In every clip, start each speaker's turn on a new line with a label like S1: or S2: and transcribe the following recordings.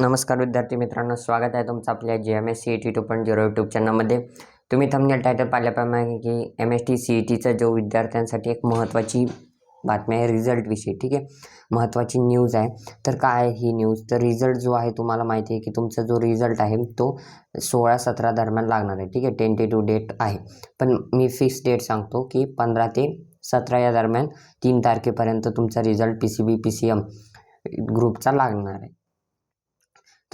S1: नमस्कार विद्यार्थी मित्रांनो स्वागत आहे तुमचं आपल्या G M S C E T two point zero YouTube चॅनलमध्ये तुम्ही थंबनेल टायटल पाहिल्याप्रमाणे की M S T C E टीचा जो विद्यार्थ्यांसाठी एक महत्त्वाची बातमी आहे रिझल्टविषयी ठीक आहे? महत्त्वाची न्यूज आहे. तर काय आहे ही न्यूज तर रिझल्ट जो आहे तुम्हाला माहिती आहे की तुमचा जो रिझल्ट आहे तो सोळा सतरा दरम्यान लागणार आहे ठीक आहे? टेंटेटिव्ह डेट आहे. पण मी फिक्स डेट सांगतो की पंधरा ते सतरा या दरम्यान तीन तारखेपर्यंत तुमचा result P C B P C M ग्रुपचा लागणार आहे.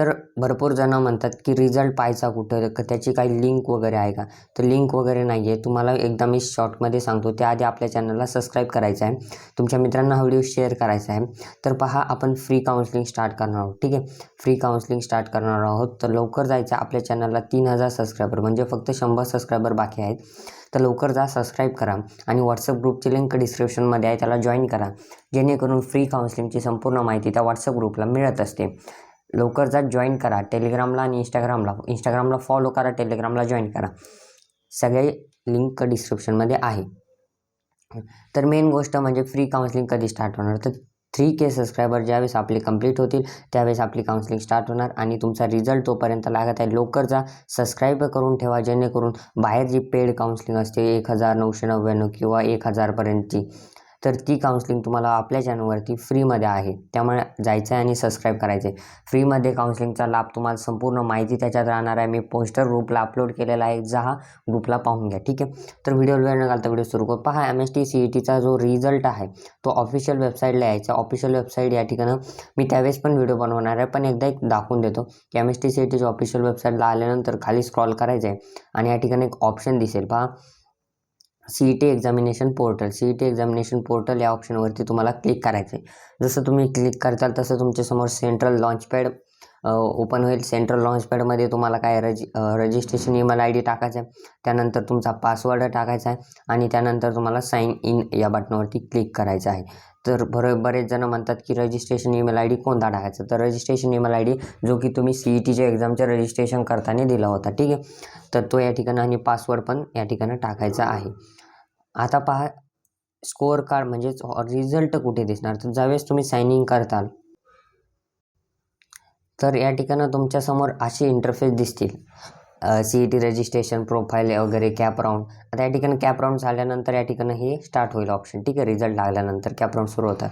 S1: तर भरपूर जणं म्हणतात की रिझल्ट पाहायचा कुठं? त्याची काही लिंक वगैरे आहे का? तर लिंक वगैरे नाही आहे तुम्हाला एकदा मी शॉर्टमध्ये सांगतो. त्याआधी आपल्या चॅनलला सबस्क्राईब करायचं आहे. तुमच्या मित्रांना हा व्हिडिओ शेअर करायचा आहे. तर पहा आपण फ्री काउन्सिलिंग स्टार्ट करणार आहोत. ठीक आहे? फ्री काउन्सिलिंग स्टार्ट करणार आहोत. तर लवकर जायचं आपल्या चॅनलला तीन हजार सबस्क्रायबर म्हणजे फक्त शंभर सबस्क्रायबर बाकी आहेत. तर लवकर जा सबस्क्राईब करा आणि व्हॉट्सअप ग्रुपची लिंक डिस्क्रिप्शनमध्ये आहे. त्याला जॉईन करा. जेणेकरून फ्री काउन्सिलिंगची संपूर्ण माहिती त्या व्हॉट्सअप ग्रुपला मिळत असते. लवकर जा जॉईन करा. टेलिग्रामला आणि इंस्टाग्रामला इंस्टाग्रामला फॉलो करा टेलिग्रामला जॉईन करा. सगळे लिंक डिस्क्रिप्शनमध्ये आहे. तर मेन गोष्ट म्हणजे फ्री काउन्सिलिंग कधी स्टार्ट होणार? तर थ्री के सबस्क्रायबर ज्यावेळेस आपले कंप्लीट होतील त्यावेळेस आपली काउन्सिलिंग स्टार्ट होणार आणि तुमचा रिझल्ट तोपर्यंत लागत आहे. लवकर जा सबस्क्राईब करून ठेवा जेणेकरून बाहेर जी पेड काउन्सिलिंग असते एक हजार नऊशे नव्याण्णव किंवा एक हजारपर्यंतची तर ती काउन्सिलिंग तुम्हाला आपल्या चॅनलवरती फ्रीमध्ये आहे. त्यामुळे जायचं आहे आणि सबस्क्राईब करायचं आहे फ्रीमध्ये काउन्सिलिंगचा लाभ तुम्हाला संपूर्ण माहिती त्याच्यात राहणार आहे. मी पोस्टर ग्रुपला अपलोड केलेला आहे. जा हा ग्रुपला पाहून घ्या. ठीक आहे? तर व्हिडिओ वेळ न घालता व्हिडिओ सुरू करू. पहा M S T C E टीचा जो रिझल्ट आहे तो ऑफिशियल वेबसाईटला यायचा. ऑफिशियल वेबसाईट या ठिकाणं मी त्यावेळेस पण व्हिडिओ बनवणार आहे. पण एकदा एक दाखवून देतो की M S T C E टीच्या ऑफिशियल वेबसाईटला आल्यानंतर खाली स्क्रॉल करायचं आहे आणि या ठिकाणी एक ऑप्शन दिसेल. पहा. E T examination portal C E T examination portal या ऑप्शनवरती तुम्हाला क्लिक करायचं आहे जसं तुम्ही क्लिक करताल तसं तुमच्यासमोर सेंट्रल लॉन्चपॅड ओपन होईल. सेंट्रल लॉन्चपॅडमध्ये तुम्हाला काय रजि रजिस्ट्रेशन ईमेल आय डी टाकायचा आहे त्यानंतर तुमचा पासवर्ड टाकायचा आहे आणि त्यानंतर तुम्हाला साईन इन या बटनावरती क्लिक करायचं आहे. तर बरे बरेच जण म्हणतात की रजिस्ट्रेशन ईमेल आय डी कोणता टाकायचा? तर रजिस्ट्रेशन ईमेल आय डी जो की तुम्ही सी ई टीच्या एक्झामच्या रजिस्ट्रेशन करताना दिला होता. ठीक आहे? तर तो या ठिकाणी आणि पासवर्ड पण या ठिकाणी टाकायचा आहे. आता पहा स्कोअर कार्ड म्हणजेच रिझल्ट कुठे दिसणार? तर ज्यावेळेस तुम्ही साइन इन करताल तर या ठिकाणं तुमच्यासमोर असे इंटरफेस दिसतील. C E T registration profile वगैरे कॅप राऊंड आता या ठिकाणी कॅप राऊंड झाल्यानंतर या ठिकाणी हे स्टार्ट होईल ऑप्शन ठीक आहे रिझल्ट लागल्यानंतर कॅप राऊंड सुरू होतं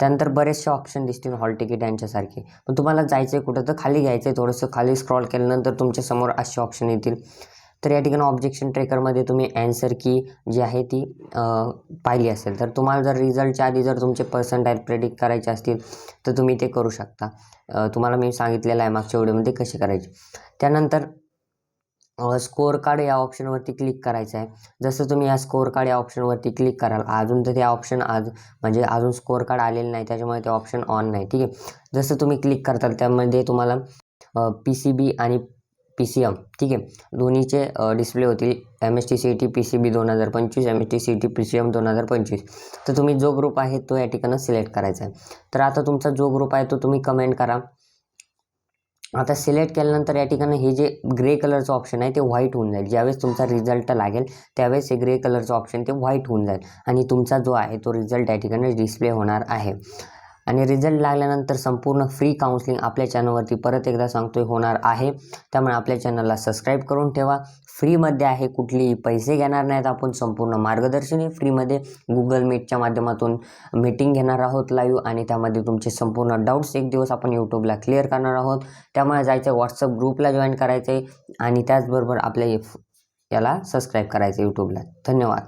S1: त्यानंतर बरेचसे ऑप्शन दिसतील हॉल तिकीट यांच्यासारखे. पण तुम्हाला जायचं आहे कुठं तर खाली घ्यायचं आहे थोडंसं खाली स्क्रॉल केल्यानंतर तुमच्यासमोर असे ऑप्शन येतील. तर या ठिकाणी ऑब्जेक्शन ट्रेकरमध्ये तुम्ही ॲन्सर की जी आहे ती पाहिली असेल. तर तुम्हाला जर रिझल्टच्या आधी जर तुमचे पर्सेंटाईल प्रेडिक्ट करायचे असतील तर तुम्ही ते करू शकता. तुम्हाला मी सांगितलेलं आहे मागच्या व्हिडिओमध्ये कसे करायचे. त्यानंतर स्कोअर कार्ड या ऑप्शनवरती क्लिक करायचं आहे. जसं तुम्ही या स्कोअर कार्ड या ऑप्शनवरती क्लिक कराल अजून तर ते ऑप्शन आज म्हणजे अजून स्कोअर कार्ड आलेलं नाही त्याच्यामुळे ते ऑप्शन ऑन नाही. ठीक आहे? जसं तुम्ही क्लिक करताल त्यामध्ये तुम्हाला पी सी बी आणि पी सी एम ठीक आहे. दोन्हीचे डिस्प्ले होतील. M S T C T P C B दोन हजार पंचवीस M S T C T P C M दोन हजार पंचवीस. तर तुम्ही जो ग्रुप आहे तो या ठिकाणं सिलेक्ट करायचा आहे. तर आता तुमचा जो ग्रुप आहे तो तुम्ही कमेंट करा. आता सिलेक्ट केल्यानंतर या ठिकाणी हे जे ग्रे कलरचं ऑप्शन आहे ते व्हाईट होऊन जाईल. ज्यावेळेस तुमचा रिझल्ट लागेल त्यावेळेस हे ग्रे कलरचं ऑप्शन ते व्हाईट होऊन जाईल. आणि तुमचा जो आहे तो रिझल्ट या ठिकाणी डिस्प्ले होणार आहे. आणि रिझल्ट लागल्यानंतर संपूर्ण फ्री काउन्सलिंग आपल्या चॅनलवरती परत एकदा सांगतोय होणार आहे. त्यामुळे आपल्या चॅनलला सबस्क्राईब करून ठेवा. फ्रीमध्ये आहे कुठलीही पैसे घेणार नाहीत आपण. संपूर्ण मार्गदर्शनही फ्रीमध्ये गुगल मीटच्या माध्यमातून मीटिंग घेणार आहोत लाईव्ह आणि त्यामध्ये तुमचे संपूर्ण डाऊट्स एक दिवस आपण यूट्यूबला क्लिअर करणार आहोत. त्यामुळे जायचं व्हॉट्सअप ग्रुपला जॉईन करायचं आहे आणि त्याचबरोबर आपल्या याला सबस्क्राईब करायचं यूट्यूबला धन्यवाद.